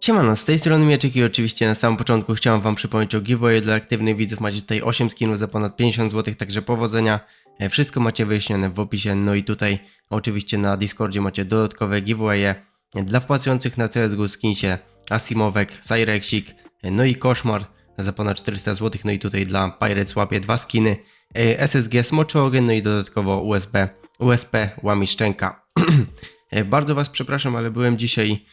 Siemano, z tej strony Mieczek i oczywiście na samym początku chciałem wam przypomnieć o giveaway dla aktywnych widzów. Macie tutaj 8 skinów za ponad 50 zł, także powodzenia. E, Wszystko macie wyjaśnione w opisie, no i tutaj oczywiście na Discordzie macie dodatkowe giveawaye e, dla wpłacających na CSGO skinsie Asimowek, Cyrexik, e, no i Koszmar za ponad 400 zł, no i tutaj dla Pirates łapie dwa skiny, SSG Smoczy Ogień, no i dodatkowo USB, USP Łami Szczęka. E, Bardzo Was przepraszam, ale byłem dzisiaj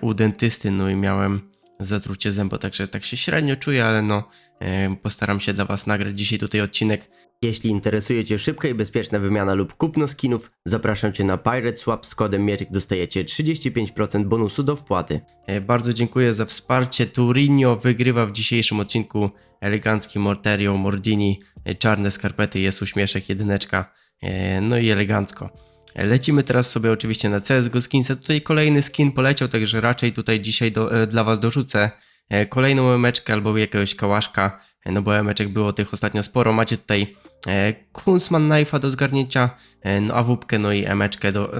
u dentysty, no i miałem zatrucie zęba, także tak się średnio czuję, ale no e, postaram się dla Was nagrać dzisiaj tutaj odcinek. Jeśli interesuje Cię szybka i bezpieczna wymiana lub kupno skinów, zapraszam Cię na Pirate Swap z kodem Mieczyk dostajecie 35% bonusu do wpłaty. E, Bardzo dziękuję za wsparcie. Turinio wygrywa w dzisiejszym odcinku elegancki Morterio, Mordini, e, czarne skarpety, jest uśmieszek, jedyneczka, e, no i elegancko. Lecimy teraz sobie oczywiście na CSGO Skinsa. Tutaj kolejny skin poleciał, także raczej tutaj dzisiaj do, e, dla Was dorzucę e, kolejną emeczkę albo jakiegoś kałaszka, e, no bo emeczek było tych ostatnio sporo. Macie tutaj e, Knife'a do zgarnięcia, e, no awupkę, no i emeczkę do,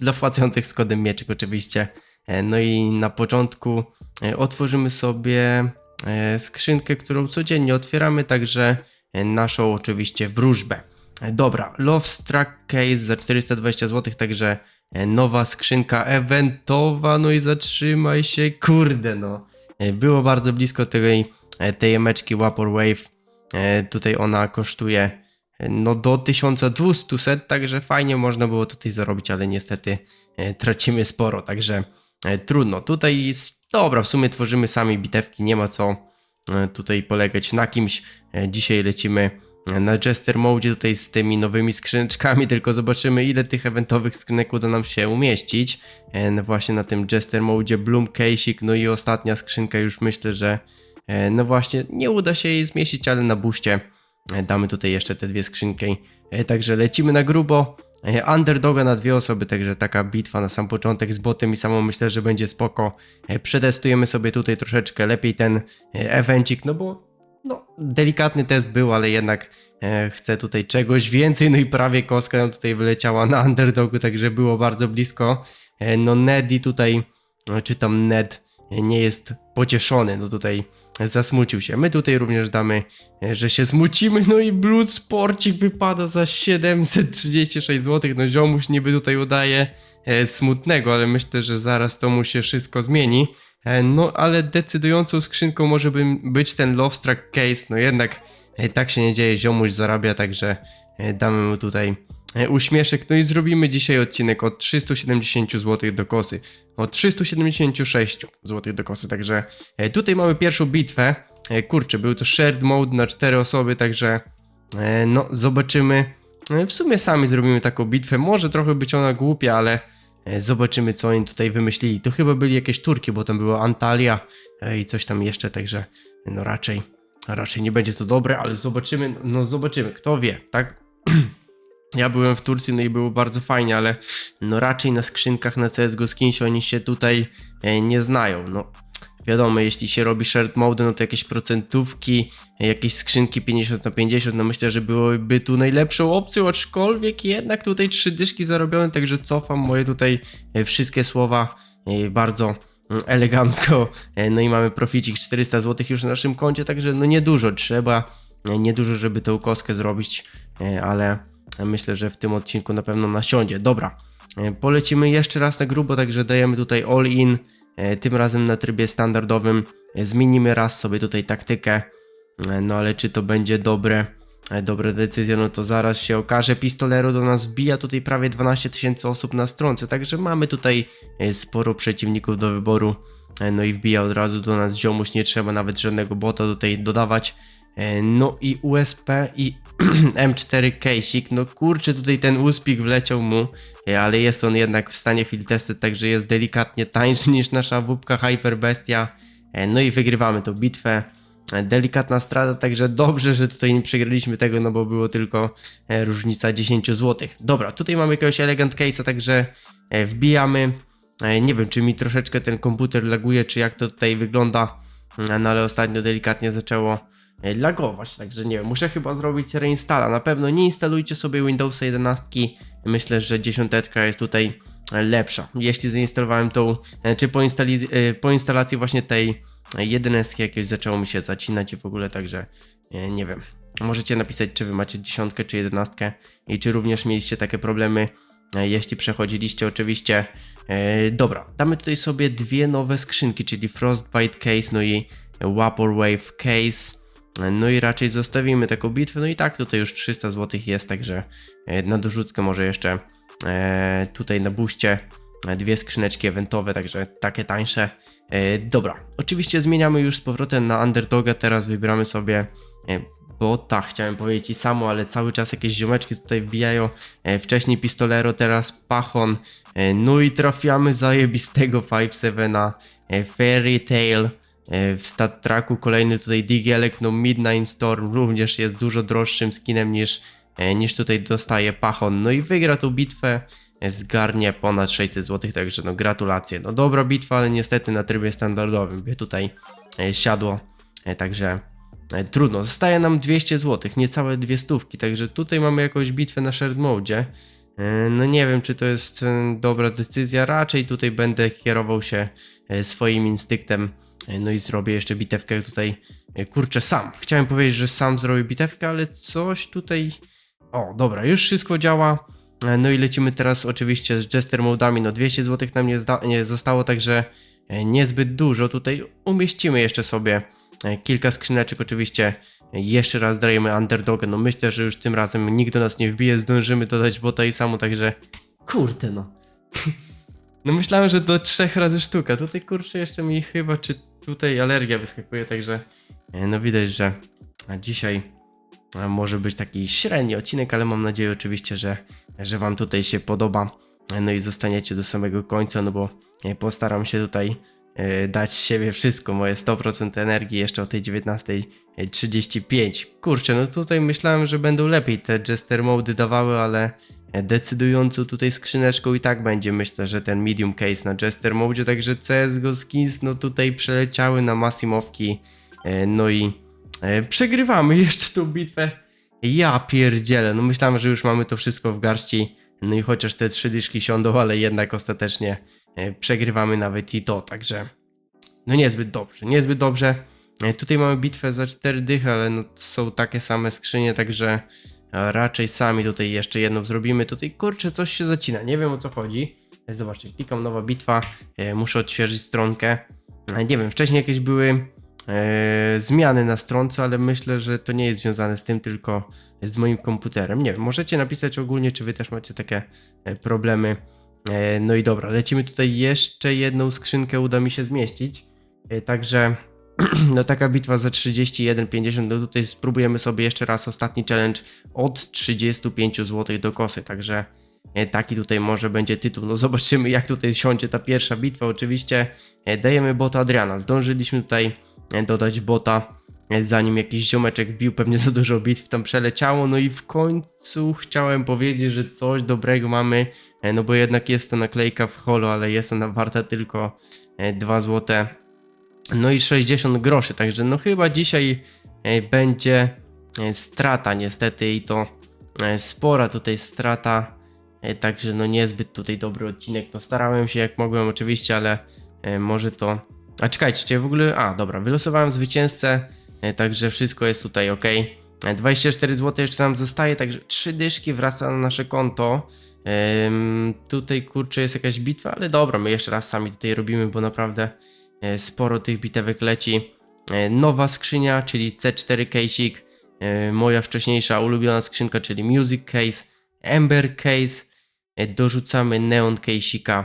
dla wpłacających z kodem mieczek oczywiście. No i na początku otworzymy sobie skrzynkę, którą codziennie otwieramy, także naszą oczywiście wróżbę. E, Dobra, Love Struck Case za 420 zł, także e, nowa skrzynka eventowa, no i zatrzymaj się, kurde no. E, Było bardzo blisko tej, tej emeczki Vapor Wave, E, tutaj ona kosztuje no do 1200, także fajnie można było tutaj zarobić, ale niestety tracimy sporo, także trudno. Tutaj jest, dobra, w sumie tworzymy sami bitewki, nie ma co tutaj polegać na kimś. Dzisiaj lecimy na Jester Mode tutaj z tymi nowymi skrzyneczkami, tylko zobaczymy ile tych eventowych skrzynek uda nam się umieścić. E, No właśnie na tym Jester Mode Bloom Case'ik, no i ostatnia skrzynka już myślę, że e, no właśnie nie uda się jej zmieścić, ale na buście e, damy tutaj jeszcze te dwie skrzynki. Także lecimy na grubo. Underdoga na dwie osoby, także taka bitwa na sam początek z botem i samą myślę, że będzie spoko. Przetestujemy sobie tutaj troszeczkę lepiej ten evencik, no bo no, delikatny test był, ale jednak e, chcę tutaj czegoś więcej, no i prawie kostka nam tutaj wyleciała na underdogu, także było bardzo blisko. E, no Neddy tutaj, e, czy tam Ned, e, nie jest pocieszony, no tutaj zasmucił się. My tutaj również damy, e, że się smucimy, no i Blood Sporcik wypada za 736 zł, no ziomuś niby tutaj udaje e, smutnego, ale myślę, że zaraz to mu się wszystko zmieni. E, No, ale decydującą skrzynką może być ten Love Struck Case. No jednak e, tak się nie dzieje, ziomuś zarabia, także e, damy mu tutaj uśmieszek. No i zrobimy dzisiaj odcinek od 370 zł do kosy. Od 376 zł do kosy, także tutaj mamy pierwszą bitwę. Kurczę, był to shared mode na 4 osoby, także no zobaczymy. W sumie sami zrobimy taką bitwę. Może trochę być ona głupia, ale Zobaczymy, co oni tutaj wymyślili. To chyba byli jakieś Turki, bo tam była Antalya e, i coś tam jeszcze, także no raczej, raczej nie będzie to dobre, ale zobaczymy, no zobaczymy, kto wie, tak? Ja byłem w Turcji, no i było bardzo fajnie, ale no raczej na skrzynkach na CSGO Skinsie oni się tutaj e, nie znają, no. Wiadomo, jeśli się robi shared mode, no to jakieś procentówki, jakieś skrzynki 50 na 50, no myślę, że byłoby tu najlepszą opcją, aczkolwiek jednak tutaj trzy dyszki zarobione, także cofam moje tutaj e, wszystkie słowa e, bardzo mm, elegancko. E, No i mamy proficik 400 zł już na naszym koncie, także no niedużo trzeba, niedużo, żeby tą koskę zrobić, ale myślę, że w tym odcinku na pewno nasiądzie. Dobra, polecimy jeszcze raz na grubo, także dajemy tutaj all in, tym razem na trybie standardowym. E, Zmienimy raz sobie tutaj taktykę, e, no ale czy to będzie dobre, e, dobre decyzje, no to zaraz się okaże. Pistolero do nas wbija tutaj prawie 12 tysięcy osób na stronce, także mamy tutaj e, sporo przeciwników do wyboru. E, No i wbija od razu do nas ziomuś, nie trzeba nawet żadnego bota tutaj dodawać. E, No i USP i M4 Case'ik, no kurczę tutaj ten uspik wleciał mu, e, ale jest on jednak w stanie field także jest delikatnie tańszy niż nasza wupka Hyper Bestia. E, No i wygrywamy tą bitwę. Delikatna strata, także dobrze, że tutaj nie przegraliśmy tego, no bo było tylko różnica 10 zł. Dobra, tutaj mamy jakiegoś elegant case'a, także wbijamy. Nie wiem, czy mi troszeczkę ten komputer laguje, czy jak to tutaj wygląda, no ale ostatnio delikatnie zaczęło lagować, także nie wiem, muszę chyba zrobić reinstalla. Na pewno nie instalujcie sobie Windowsa 11. Myślę, że dziesiątetka jest tutaj lepsza. Jeśli zainstalowałem tą, e, czy po, instali, e, po instalacji właśnie tej jedenastki jakieś zaczęło mi się zacinać w ogóle, także e, nie wiem. Możecie napisać, czy wy macie dziesiątkę, czy jedenastkę i czy również mieliście takie problemy, e, jeśli przechodziliście oczywiście. E, dobra, damy tutaj sobie dwie nowe skrzynki, czyli Frostbite Case, no i Vaporwave Case. No i raczej zostawimy taką bitwę, no i tak tutaj już 300 zł jest, także e, na dorzuckę może jeszcze e, tutaj na buście e, dwie skrzyneczki eventowe, także takie tańsze. Dobra, oczywiście zmieniamy już z powrotem na underdoga, teraz wybieramy sobie bota, chciałem powiedzieć i samo, ale cały czas jakieś ziomeczki tutaj wbijają. Wcześniej pistolero, teraz pachon. No i trafiamy zajebistego 5-7 na Fairy Tail. E, W stat tracku kolejny tutaj Digielek, no Midnight Storm również jest dużo droższym skinem niż, e, niż tutaj dostaje Pachon. No i wygra tą bitwę, e, zgarnie ponad 600 zł, także no gratulacje. No dobra bitwa, ale niestety na trybie standardowym by tutaj siadło, także trudno. Zostaje nam 200 zł, niecałe dwie stówki, także tutaj mamy jakąś bitwę na shared mode. No nie wiem, czy to jest dobra decyzja, raczej tutaj będę kierował się swoim instynktem, no i zrobię jeszcze bitewkę tutaj, e, kurczę, sam. Chciałem powiedzieć, że sam zrobię bitewkę, ale coś tutaj... O, dobra, już wszystko działa. E, No i lecimy teraz oczywiście z Jester modami, no 200 zł nam nie, nie zostało, także e, niezbyt dużo. Tutaj umieścimy jeszcze sobie kilka skrzyneczek, oczywiście jeszcze raz dajemy underdogę, no myślę, że już tym razem nikt do nas nie wbije, zdążymy dodać bota i samo, także kurde no. No myślałem, że do trzech razy sztuka, tutaj kurczę jeszcze mi chyba, czy tutaj alergia wyskakuje, także e, no widać, że dzisiaj e, może być taki średni odcinek, ale mam nadzieję oczywiście, że, że wam tutaj się podoba, e, no i zostaniecie do samego końca, no bo postaram się tutaj dać z siebie wszystko, moje 100% energii jeszcze o tej 19.35. Kurczę, no tutaj myślałem, że będą lepiej te Jester Mody dawały, ale e, decydującą tutaj skrzyneczką i tak będzie myślę, że ten medium case na Jester Mode, także CSGO skins no tutaj przeleciały na Masimowki, e, no i e, przegrywamy jeszcze tą bitwę. Ja pierdzielę, no myślałem, że już mamy to wszystko w garści, no i chociaż te trzy dyszki siądą, ale jednak ostatecznie e, przegrywamy nawet i to, także no niezbyt dobrze, niezbyt dobrze. E, Tutaj mamy bitwę za 4 dychy, ale no są takie same skrzynie, także e, raczej sami tutaj jeszcze jedną zrobimy. Tutaj kurczę, coś się zacina, nie wiem o co chodzi. E, Zobaczcie, klikam nowa bitwa, e, muszę odświeżyć stronkę. E, Nie wiem, wcześniej jakieś były e, zmiany na stronce, ale myślę, że to nie jest związane z tym, tylko z moim komputerem. Nie wiem, możecie napisać ogólnie, czy wy też macie takie e, problemy. E, No i dobra, lecimy tutaj jeszcze jedną skrzynkę, uda mi się zmieścić. E, Także no taka bitwa za 31,50, no tutaj spróbujemy sobie jeszcze raz ostatni challenge od 35 zł do kosy, także e, taki tutaj może będzie tytuł. No zobaczymy jak tutaj siądzie ta pierwsza bitwa. Oczywiście dajemy bota Adriana. Zdążyliśmy tutaj dodać bota zanim jakiś ziomeczek wbił pewnie za dużo bitw tam przeleciało. No i w końcu chciałem powiedzieć, że coś dobrego mamy, no bo jednak jest to naklejka w holo, ale jest ona warta tylko e, 2 złote. No i 60 groszy, także no chyba dzisiaj e, będzie e, strata niestety i to e, spora tutaj strata, e, także no niezbyt tutaj dobry odcinek, no starałem się jak mogłem oczywiście, ale e, może to... A czekajcie, czy w ogóle... A dobra, wylosowałem zwycięzcę, e, także wszystko jest tutaj ok. 24 zł jeszcze nam zostaje, także 3 dyszki wraca na nasze konto. Tutaj kurczę jest jakaś bitwa, ale dobra, my jeszcze raz sami tutaj robimy, bo naprawdę e, sporo tych bitewek leci. E, Nowa skrzynia, czyli C4 case'ik, e, moja wcześniejsza ulubiona skrzynka, czyli Music Case, Ember Case, dorzucamy Neon case'ika,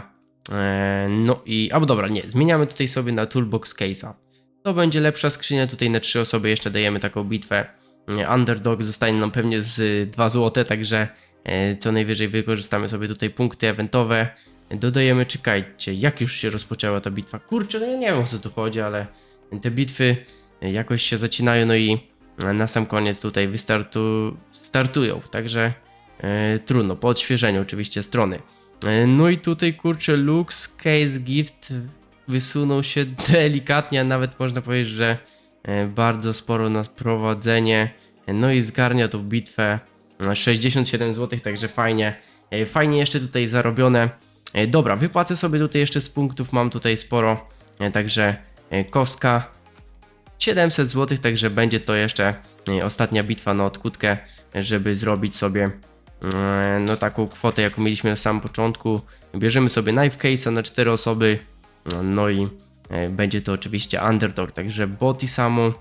e, no i, albo dobra, nie, zmieniamy tutaj sobie na Toolbox Case'a. To będzie lepsza skrzynia, tutaj na 3 osoby jeszcze dajemy taką bitwę. Underdog zostanie nam pewnie z 2 zł, także co najwyżej wykorzystamy sobie tutaj punkty eventowe. Dodajemy, czekajcie, jak już się rozpoczęła ta bitwa? Kurczę, no ja nie wiem o co tu chodzi, ale te bitwy e, jakoś się zacinają, no i e, na sam koniec tutaj wystartu, startują, także e, trudno, po odświeżeniu oczywiście strony. E, no i tutaj kurczę, Lux Case Gift wysunął się delikatnie, a nawet można powiedzieć, że e, bardzo sporo na prowadzenie, e, no i zgarnia tą bitwę e, 67 zł, także fajnie. E, Fajnie jeszcze tutaj zarobione. E, Dobra, wypłacę sobie tutaj jeszcze z punktów, mam tutaj sporo, e, także kostka 700 zł, także będzie to jeszcze ostatnia bitwa na odkutkę, żeby zrobić sobie no taką kwotę, jaką mieliśmy na samym początku. Bierzemy sobie knife case'a na 4 osoby, no, i będzie to oczywiście underdog, także bot i samo.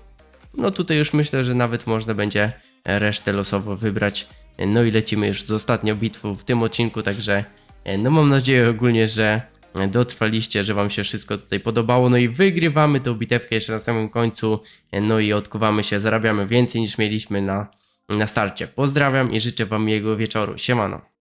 No tutaj już myślę, że nawet można będzie resztę losowo wybrać. No i lecimy już z ostatnią bitwą w tym odcinku, także e, no mam nadzieję ogólnie, że dotrwaliście, że wam się wszystko tutaj podobało. No i wygrywamy tą bitewkę jeszcze na samym końcu. E, No i odkuwamy się, zarabiamy więcej niż mieliśmy na, na starcie. Pozdrawiam i życzę wam miłego wieczoru. Siemano.